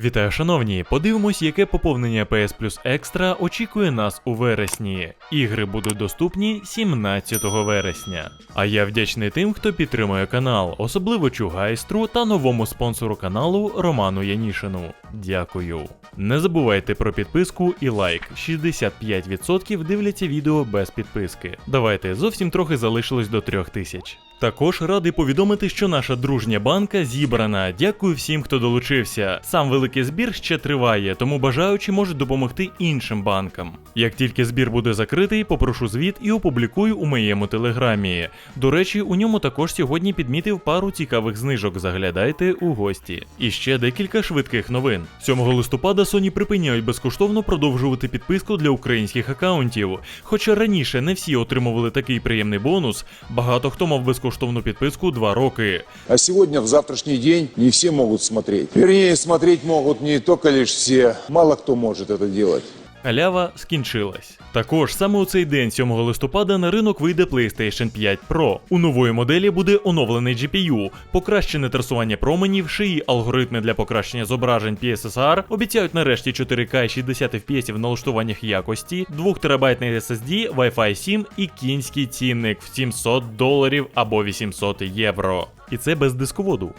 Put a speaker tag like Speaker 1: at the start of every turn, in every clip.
Speaker 1: Вітаю, шановні! Подивимось, яке поповнення PS Plus Extra очікує нас у вересні. Ігри будуть доступні 17 вересня. А я вдячний тим, хто підтримує канал, особливо Чугайстру та новому спонсору каналу Роману Янішину. Дякую. Не забувайте про підписку і лайк. 65% дивляться відео без підписки. Давайте зовсім трохи залишилось до 3000. Також радий повідомити, що наша дружня банка зібрана. Дякую всім, хто долучився. Сам великий збір ще триває, тому бажаючі можуть допомогти іншим банкам. Як тільки збір буде закритий, попрошу звіт і опублікую у моєму телеграмі. До речі, у ньому також сьогодні підмітив пару цікавих знижок. Заглядайте у гості. І ще декілька швидких новин. 7 листопада Sony припиняють безкоштовно продовжувати підписку для українських акаунтів. Хоча раніше не всі отримували такий приємний бонус, багато хто мав безкоштовну підписку два роки.
Speaker 2: А сьогодні, в завтрашній день, не всі можуть смотреть. Вірні, смотреть можуть не тільки лише всі, Мало хто може це делать.
Speaker 1: Халява скінчилась. Також саме у цей день, 7 листопада, на ринок вийде PlayStation 5 Pro. У нової моделі буде оновлений GPU, покращене трасування променів, шиї алгоритми для покращення зображень PSSR, обіцяють нарешті 4К і 60 FPS в налаштуваннях якості, 2 терабайтний SSD, Wi-Fi 7 і кінський цінник в 700 доларів або 800 євро. І це без дисководу.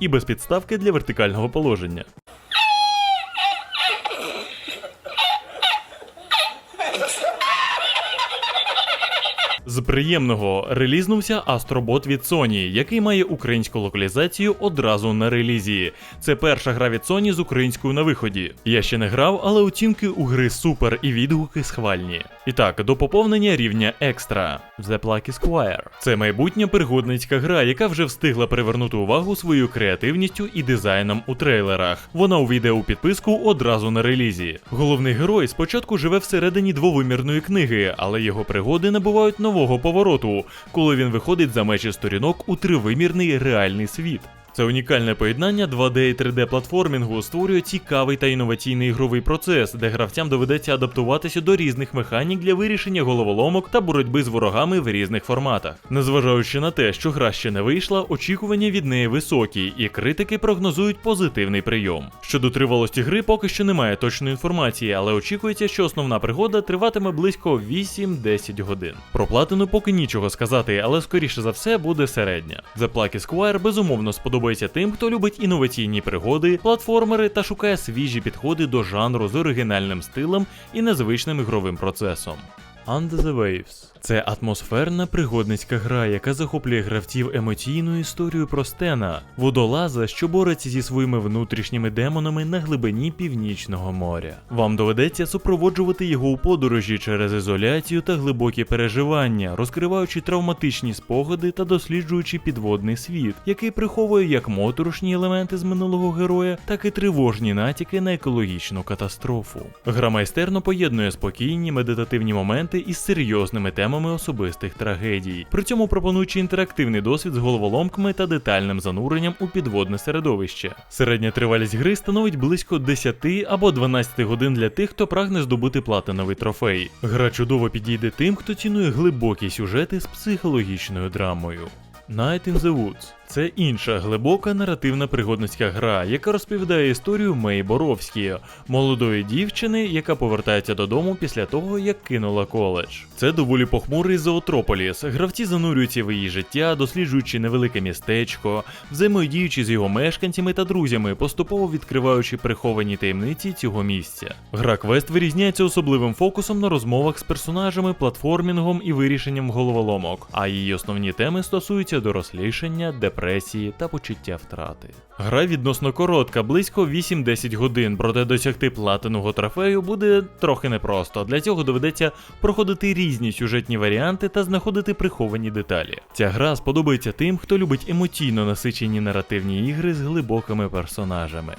Speaker 1: І без підставки для вертикального положення. З приємного релізнувся Астробот від Sony, який має українську локалізацію одразу на релізі. Це перша гра від Sony з українською на виході. Я ще не грав, але оцінки у гри супер і відгуки схвальні. І так, до поповнення рівня екстра The Plucky Squire. Це майбутня пригодницька гра, яка вже встигла привернути увагу своєю креативністю і дизайном у трейлерах. Вона увійде у підписку одразу на релізі. Головний герой спочатку живе всередині двовимірної книги, але його пригоди набувають нового повороту, коли він виходить за межі сторінок у тривимірний реальний світ. Це унікальне поєднання 2D і 3D платформінгу створює цікавий та інноваційний ігровий процес, де гравцям доведеться адаптуватися до різних механік для вирішення головоломок та боротьби з ворогами в різних форматах. Незважаючи на те, що гра ще не вийшла, очікування від неї високі, і критики прогнозують позитивний прийом. Щодо тривалості гри, поки що немає точної інформації, але очікується, що основна пригода триватиме близько 8-10 годин. Про платину поки нічого сказати, але скоріше за все буде середня. The Plucky Squire безумовно сподобається тим, хто любить інноваційні пригоди, платформери та шукає свіжі підходи до жанру з оригінальним стилем і незвичним ігровим процесом. Under the Waves це атмосферна пригодницька гра, яка захоплює гравців емоційною історією про Стена, водолаза, що бореться зі своїми внутрішніми демонами на глибині північного моря. Вам доведеться супроводжувати його у подорожі через ізоляцію та глибокі переживання, розкриваючи травматичні спогади та досліджуючи підводний світ, який приховує як моторошні елементи з минулого героя, так і тривожні натяки на екологічну катастрофу. Гра майстерно поєднує спокійні медитативні моменти із серйозними темами особистих трагедій, при цьому пропонуючи інтерактивний досвід з головоломками та детальним зануренням у підводне середовище. Середня тривалість гри становить близько 10 або 12 годин для тих, хто прагне здобути платиновий трофей. Гра чудово підійде тим, хто цінує глибокі сюжети з психологічною драмою. Night in the Woods це інша глибока наративна пригодницька гра, яка розповідає історію Мей Боровські, молодої дівчини, яка повертається додому після того, як кинула коледж. Це доволі похмурий зоотрополіс. Гравці занурюються в її життя, досліджуючи невелике містечко, взаємодіючи з його мешканцями та друзями, поступово відкриваючи приховані таємниці цього місця. Гра квест вирізняється особливим фокусом на розмовах з персонажами, платформінгом і вирішенням головоломок, а її основні теми стосуються дорослішання, депресії та почуття втрати. Гра відносно коротка, близько 8-10 годин, проте досягти платиного трофею буде трохи непросто. Для цього доведеться проходити різні сюжетні варіанти та знаходити приховані деталі. Ця гра сподобається тим, хто любить емоційно насичені наративні ігри з глибокими персонажами.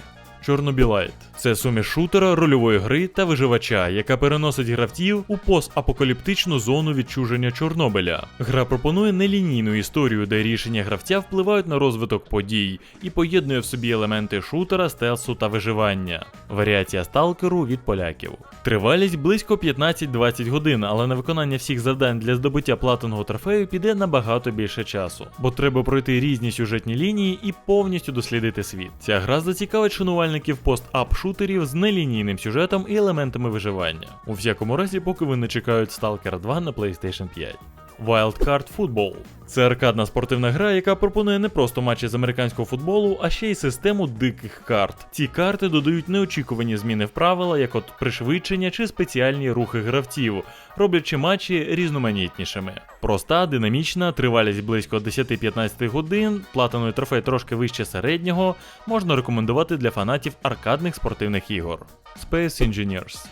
Speaker 1: Чорнобілайт це суміш шутера, рольової гри та виживача, яка переносить гравців у постапокаліптичну зону відчуження Чорнобиля. Гра пропонує нелінійну історію, де рішення гравця впливають на розвиток подій і поєднує в собі елементи шутера, стелсу та виживання. Варіація сталкеру від поляків. Тривалість близько 15-20 годин, але на виконання всіх завдань для здобуття платиного трофею піде набагато більше часу, бо треба пройти різні сюжетні лінії і повністю дослідити світ. Ця гра зацікавить шанувальників шанувальників пост-ап шутерів з нелінійним сюжетом і елементами виживання. У всякому разі, поки ви не чекають Stalker 2 на PlayStation 5. Wildcard Football це аркадна спортивна гра, яка пропонує не просто матчі з американського футболу, а ще й систему диких карт. Ці карти додають неочікувані зміни в правила, як от пришвидшення чи спеціальні рухи гравців, роблячи матчі різноманітнішими. Проста, динамічна, тривалість близько 10-15 годин, платиновий трофей трошки вище середнього, можна рекомендувати для фанатів аркадних спортивних ігор. Space Engineers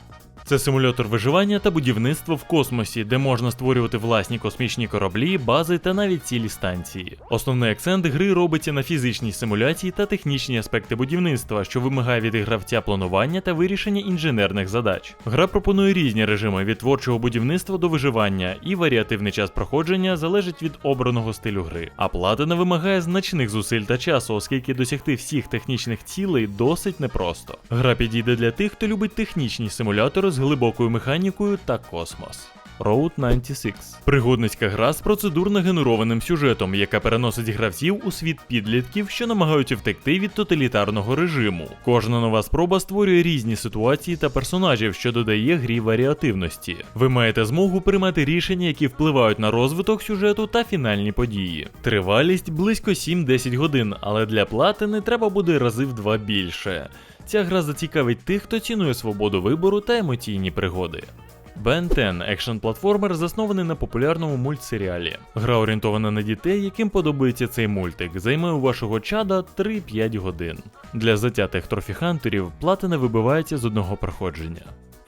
Speaker 1: це симулятор виживання та будівництва в космосі, де можна створювати власні космічні кораблі, бази та навіть цілі станції. Основний акцент гри робиться на фізичній симуляції та технічні аспекти будівництва, що вимагає від гравця планування та вирішення інженерних задач. Гра пропонує різні режими від творчого будівництва до виживання, і варіативний час проходження залежить від обраного стилю гри. А платина вимагає значних зусиль та часу, оскільки досягти всіх технічних цілей досить непросто. Гра підійде для тих, хто любить технічні симулятори з глибокою механікою та космос. Road 96 пригодницька гра з процедурно генерованим сюжетом, яка переносить гравців у світ підлітків, що намагаються втекти від тоталітарного режиму. Кожна нова спроба створює різні ситуації та персонажів, що додає грі варіативності. Ви маєте змогу приймати рішення, які впливають на розвиток сюжету та фінальні події. Тривалість близько 7-10 годин, але для платини треба буде рази в два більше. Ця гра зацікавить тих, хто цінує свободу вибору та емоційні пригоди. Ben 10 екшн платформер заснований на популярному мультсеріалі. Гра орієнтована на дітей, яким подобається цей мультик, займе у вашого чада 3-5 годин. Для затятих трофіхантерів платина вибивається з одного проходження.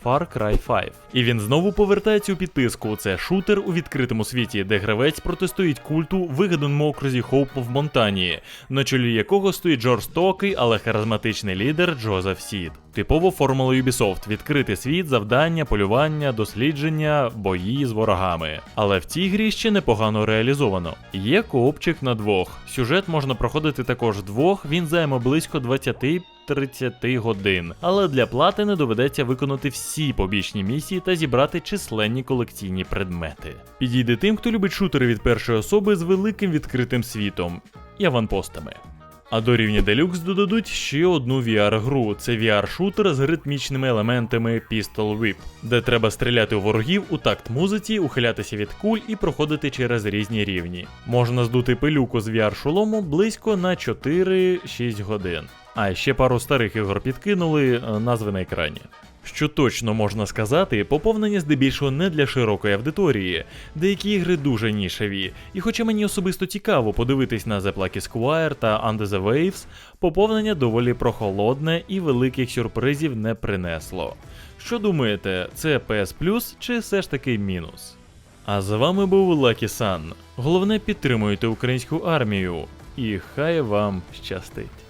Speaker 1: Far Cry 5. І він знову повертається у підписку. Це шутер у відкритому світі, де гравець протистоїть культу вигаданому окрузі Хоуп в Монтанії, на чолі якого стоїть жорстокий, але харизматичний лідер Джозеф Сід. Типова формула Ubisoft – відкритий світ, завдання, полювання, дослідження, бої з ворогами. Але в цій грі ще непогано реалізовано. Є коопчик на двох. Сюжет можна проходити також вдвох, він займе близько 20 30 годин, але для платини доведеться виконати всі побічні місії та зібрати численні колекційні предмети. Підійде тим, хто любить шутери від першої особи з великим відкритим світом і аванпостами. А до рівня Deluxe додадуть ще одну VR-гру. Це VR-шутер з ритмічними елементами Pistol Whip, де треба стріляти у ворогів у такт музиці, ухилятися від куль і проходити через різні рівні. Можна здути пилюку з VR-шолому близько на 4-6 годин. А ще пару старих ігор підкинули, е, назви на екрані. Що точно можна сказати, поповнення здебільшого не для широкої аудиторії. Деякі ігри дуже нішеві, і хоча мені особисто цікаво подивитись на The Plucky Squire та Under the Waves, поповнення доволі прохолодне і великих сюрпризів не принесло. Що думаєте, це PS Plus чи все ж таки мінус? А з вами був Lucky Sun. Головне підтримуйте українську армію, і хай вам щастить.